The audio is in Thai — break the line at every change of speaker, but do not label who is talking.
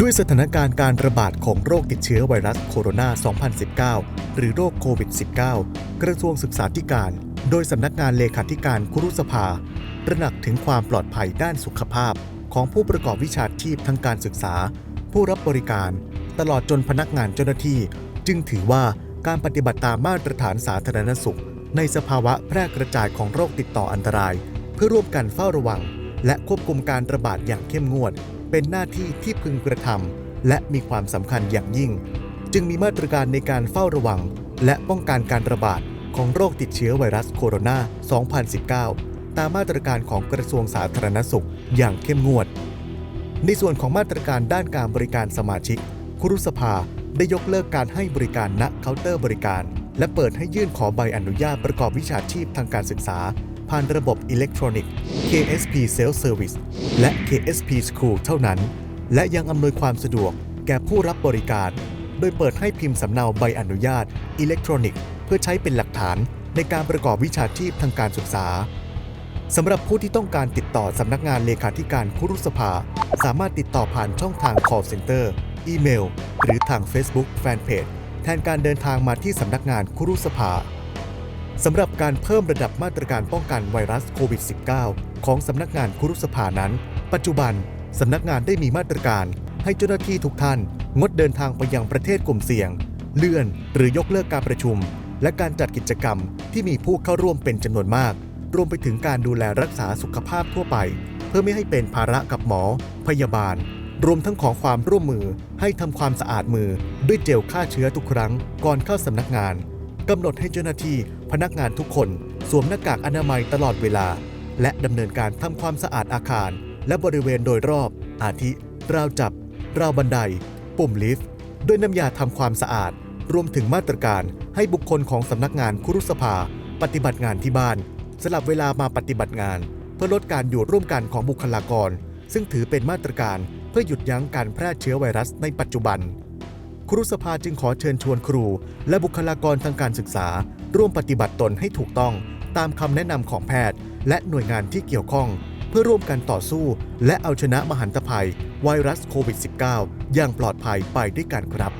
ด้วยสถานการณ์การระบาดของโรคติดเชื้อไวรัสโคโรนา 2019 หรือโรคโควิด -19 กระทรวงศึกษาธิการ โดยสำนักงานเลขาธิการคุรุสภาตระหนักถึงความปลอดภัยด้านสุขภาพ ของผู้ประกอบวิชาชีพทางการศึกษา ผู้รับบริการ ตลอดจนพนักงานเจ้าหน้าที่ จึงถือว่าการปฏิบัติตามมาตรฐานสาธารณสุข ในสภาวะแพร่กระจายของโรคติดต่ออันตราย เพื่อร่วมกันเฝ้าระวัง และควบคุมการระบาดอย่างเข้มงวด เป็นหน้าที่ที่พึงกระทำและมีความสำคัญอย่างยิ่ง จึงมีมาตรการในการเฝ้าระวัง และป้องกันการระบาดของโรคติดเชื้อไวรัสโคโรนา 2019 ตามมาตรการของกระทรวงสาธารณสุขอย่างเข้มงวด ในส่วนของมาตรการด้านการบริการสมาชิกคุรุสภาได้ยกเลิกการให้บริการณเคาน์เตอร์บริการ และเปิดให้ยื่นขอใบอนุญาตประกอบวิชาชีพทางการศึกษา ผ่านระบบอิเล็กทรอนิกส์ KSP Self Service และ KSP School เท่านั้น และยังอำนวยความสะดวกแก่ผู้รับบริการ โดยเปิดให้พิมพ์สำเนาใบอนุญาตอิเล็กทรอนิกส์เพื่อใช้เป็นหลักฐานในการประกอบวิชาชีพทางการศึกษาสำหรับผู้ที่ต้องการติดต่อสำนักงานเลขาธิการคุรุสภา สามารถติดต่อผ่านช่องทาง call center อีเมล หรือทาง Facebook Fanpage แทนการเดินทางมาที่สำนักงานคุรุสภา สำหรับการเพิ่มระดับมาตรการป้องกันไวรัสโควิด -19 ของสำนักงานคุรุสภานั้น ปัจจุบันสำนักงานได้มีมาตรการ ให้เจ้าหน้าที่ทุกท่าน งดเดินทางไปยังประเทศกลุ่มเสี่ยง เลื่อนหรือยกเลิกการประชุม และการจัดกิจกรรมที่มีผู้เข้าร่วมเป็นจำนวนมาก รวมไปถึงการดูแลรักษาสุขภาพทั่วไป เพื่อไม่ให้เป็นภาระกับหมอ พยาบาล รวมทั้งขอความร่วมมือให้ทำความสะอาดมือด้วยเจลฆ่าเชื้อทุกครั้งก่อนเข้าสำนักงาน กำหนดให้เจ้าหน้าที่พนักงานทุกคน สวมหน้ากากอนามัยตลอดเวลา และดำเนินการทำความสะอาดอาคาร และบริเวณโดยรอบ อาทิ ราวจับ ราวบันได ปุ่มลิฟต์ด้วยน้ำยาทำความสะอาด รวมถึงมาตรการให้บุคคลของสำนักงานคุรุสภา ปฏิบัติงานที่บ้าน สลับเวลามาปฏิบัติงาน เพื่อลดการอยู่ร่วมกันของบุคลากร ซึ่งถือเป็นมาตรการเพื่อหยุดยั้งการแพร่เชื้อไวรัสในปัจจุบัน ครูสภาจึงขอเชิญชวนครู และบุคลากรทางการศึกษา ร่วมปฏิบัติตนให้ถูกต้อง ตามคำแนะนำของแพทย์ และหน่วยงานที่เกี่ยวข้อง เพื่อร่วมกันต่อสู้ และเอาชนะมหันตภัย ไวรัสโควิด -19 อย่างปลอดภัยไปด้วยกันครับ